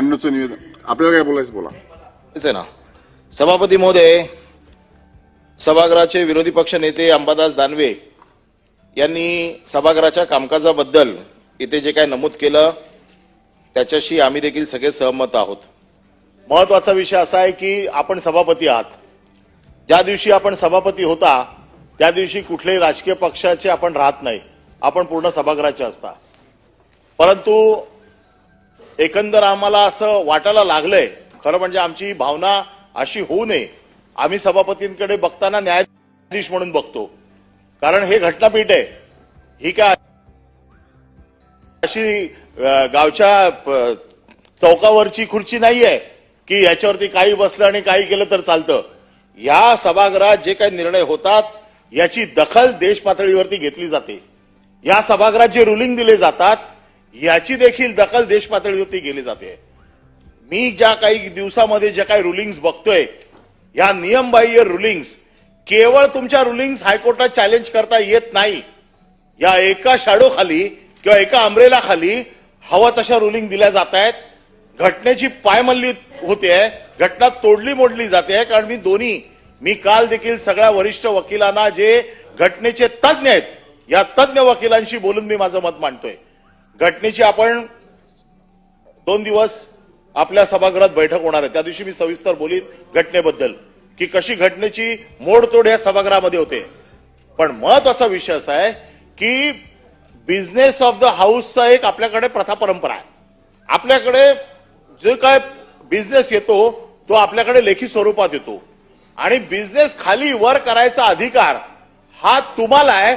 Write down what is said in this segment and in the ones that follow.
ब्याण्णवचं निवेदन. आपल्याला काय बोलायचं बोला. आहे ना. सभापती महोदय सभागृहाचे विरोधी पक्ष नेते अंबादास दानवे यांनी सभागृहाच्या कामकाजाबद्दल इथे जे काय नमूद केलं त्याच्याशी आम्ही देखील सगळे सहमत आहोत. महत्त्वाचा विषय असा आहे की आपण सभापती आहात. ज्या दिवशी आपण सभापती होता त्या दिवशी कुठल्याही राजकीय पक्षाचे आपण राहत नाही. आपण पूर्ण सभागृहाचे असता. परंतु एकंदर आम्हाला असं वाटायला लागलंय. खरं म्हणजे आमची भावना अशी होऊ नये. आम्ही सभापतींकडे बघताना न्यायाधीश म्हणून बघतो. कारण हे घटनापीठ आहे. ही काय अशी गावच्या चौकावरची खुर्ची नाहीये की याच्यावरती काही बसलं आणि काही केलं तर चालतं. या सभागृहात जे काही निर्णय होतात याची दखल देश पातळीवरती घेतली जाते. या सभागृहात जे रुलिंग दिले जातात याची देखील दखल देश पातळीवरती गेली जाते. मी ज्या काही दिवसामध्ये ज्या काही रुलिंग्स बघतोय या नियमबाह्य रुलिंग्स केवळ तुमच्या रुलिंग्स हायकोर्टात चॅलेंज करता येत नाही. या एका शाडोखाली किंवा एका अंब्रेलाखाली हवा तशा रुलिंग दिल्या जात आहेत घटनेची पायमल्ली होते घटना तोडली मोडली जाते कारण मी दोन्ही मी काल देखील सगळ्या वरिष्ठ वकिलांना जे घटनेचे तज्ज्ञ आहेत या तज्ज्ञ वकिलांशी बोलून मी माझं मत मांडतोय. घटनेची आपण दोन दिवस आपल्या सभागृहात बैठक होणार आहे. त्या दिवशी मी सविस्तर बोलीन घटनेबद्दल की कशी घटनेची मोडतोड या सभागृहामध्ये होते. पण महत्त्वाचा विषय असा आहे की बिझनेस ऑफ द हाऊसचा एक आपल्याकडे प्रथा परंपरा आहे. आपल्याकडे जो काय बिझनेस येतो तो आपल्याकडे लेखी स्वरूपात येतो. आणि बिझनेस खाली वर करायचा अधिकार हा तुम्हाला आहे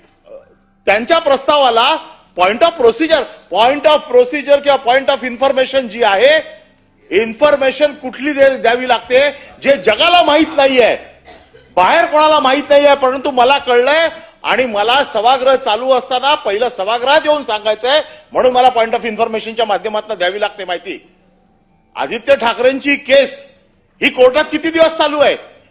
त्यांच्या प्रस्तावाला point of procedure point of procedure किंवा पॉइंट ऑफ इन्फॉर्मेशन जी आहे इन्फॉर्मेशन कुठली दे- द्यावी लागते जे जगाला माहीत नाहीये. बाहेर कोणाला माहीत नाहीये परंतु मला कळलंय आणि मला सभागृह चालू असताना पहिलं सभागृहात येऊन सांगायचंय म्हणून मला पॉइंट ऑफ इन्फॉर्मेशनच्या माध्यमातून द्यावी लागते माहिती. आदित्य ठाकरेंची केस ही कोर्टात किती दिवस चालू आहे?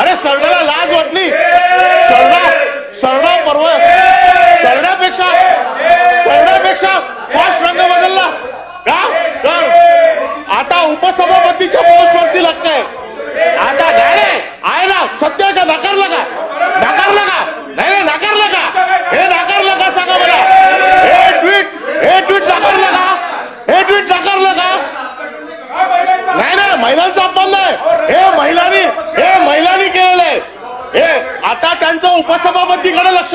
अरे सरड्याला लाज वाटली. सरडा सरडा पर्व सरड्यापेक्षा सरड्यापेक्षा फास्ट रंग बदलला का तर आता उपसभापतीच्या पोस्टवरती लक्ष आहे आता नाही रे आहे ना सत्य आहे का नाकारलं का नाकारलं का नाही रे नाकारलं का हे नाकारलं का सांगा मला हे ट्विट हे ट्विट नाकारलं का हे ट्विट नाकारलं का नाही नाही महिलांचा अपमान नाही हे महिलांनी हे महिलांनी केलेलं आहे हे आता त्यांचं उपसभापतीकडे लक्ष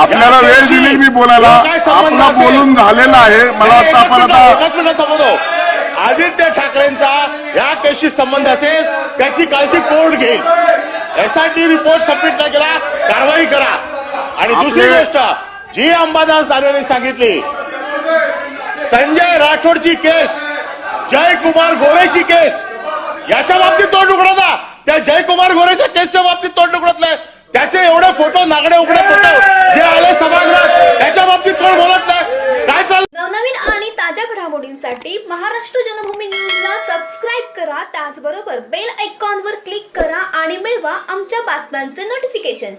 आपल्याला वेळ दिली मी बोलायला. जो काय संबंध आपला बोलून झालेला आहे. मला वाटतं आपण आता आदित्य ठाकरेंचा या केसशी संबंध असेल त्याची काळजी कोर्ट घेईल? एसआयटी रिपोर्ट सबमिट न केला कारवाई करा. आणि दुसरी गोष्ट जी अंबादास दानवेने सांगितली संजय राठोडची केस जयकुमार गोरेची केस याच्या बाबतीत तोंड उघडता त्या जयकुमार गोरेच्या केसच्या बाबतीत तोंड उघडत नाही. त्याचे एवढे फोटो नागडे उघडे फोटो जे आले सभागृहात त्याच्या बाबतीत कोण बोलत नाही? काय चाललं नवनवीन आणि ताज्या घडामोडींसाठी महाराष्ट्र जनभूमी न्यूजला सबस्क्राईब करा. त्याचबरोबर बेल आयकॉनवर क्लिक करा आणि मिळवा आमच्या बातम्यांचे नोटिफिकेशन